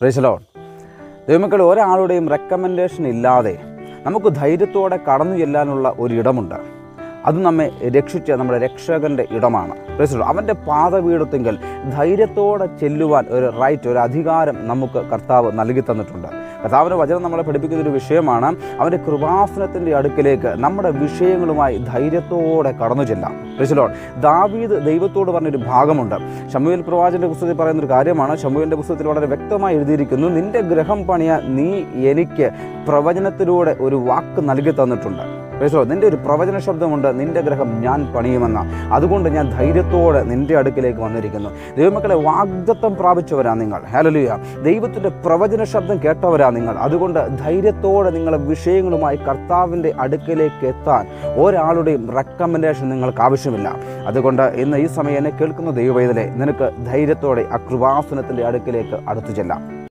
പ്രൈസലോ ദൈവമക്കൾ ഒരാളുടെയും റെക്കമെൻഡേഷൻ ഇല്ലാതെ നമുക്ക് ധൈര്യത്തോടെ കടന്നു ചെല്ലാനുള്ള ഒരു ഇടമുണ്ട്. അത് നമ്മെ രക്ഷിച്ച നമ്മുടെ രക്ഷകന്റെ ഇടമാണ്. അവന്റെ പാതപീഠത്തെങ്കിൽ ധൈര്യത്തോടെ ചെല്ലുവാൻ ഒരു റൈറ്റ് ഒരു അധികാരം നമുക്ക് കർത്താവ് നൽകി തന്നിട്ടുണ്ട്. കർത്താവിന്റെ വചനം നമ്മളെ പഠിപ്പിക്കുന്ന ഒരു വിഷയമാണ്. അവന്റെ കൃപാസനത്തിന്റെ അടുക്കിലേക്ക് നമ്മുടെ വിഷയങ്ങളുമായി ധൈര്യത്തോടെ കടന്നു ചെല്ലാം. പ്രൈസലോൺ ദാവീദ് ദൈവത്തോട് പറഞ്ഞൊരു ഭാഗമുണ്ട്. ഷമുവേൽ പ്രവാചന്റെ പുസ്തകത്തിൽ പറയുന്ന ഒരു കാര്യമാണ്. ഷമുവേലിന്റെ പുസ്തകത്തിൽ വളരെ വ്യക്തമായി എഴുതിയിരിക്കുന്നു നിന്റെ ഗ്രഹം പണിയ നീ എനിക്ക് പ്രവചനത്തിലൂടെ ഒരു വാക്ക് നൽകി തന്നിട്ടുണ്ട്. പ്രൈസലോ നിന്റെ ഒരു പ്രവചന ശബ്ദമുണ്ട് നിന്റെ ഗ്രഹം ഞാൻ പണിയുമെന്ന. അതുകൊണ്ട് ഞാൻ ധൈര്യത്തോടെ നിന്റെ അടുക്കിലേക്ക് വന്നിരിക്കുന്നു. ദൈവമക്കളെ വാഗ്ദത്തം പ്രാപിച്ചവരാ നിങ്ങൾ. ഹലലുയ ദൈവത്തിന്റെ പ്രവചന ശബ്ദം കേട്ടവരാ നിങ്ങൾ. അതുകൊണ്ട് ധൈര്യത്തോടെ നിങ്ങളെ വിഷയങ്ങളുമായി കർത്താവിന്റെ അടുക്കിലേക്ക് എത്താൻ ഒരാളുടെയും റെക്കമെൻഡേഷൻ നിങ്ങൾക്ക് ആവശ്യമില്ല. അതുകൊണ്ട് ഇന്ന് ഈ സമയം എന്നെ കേൾക്കുന്ന ദൈവവേദനെ നിനക്ക് ധൈര്യത്തോടെ ആ കൃപാസനത്തിന്റെ അടുക്കിലേക്ക് അടുത്തു ചെല്ലാം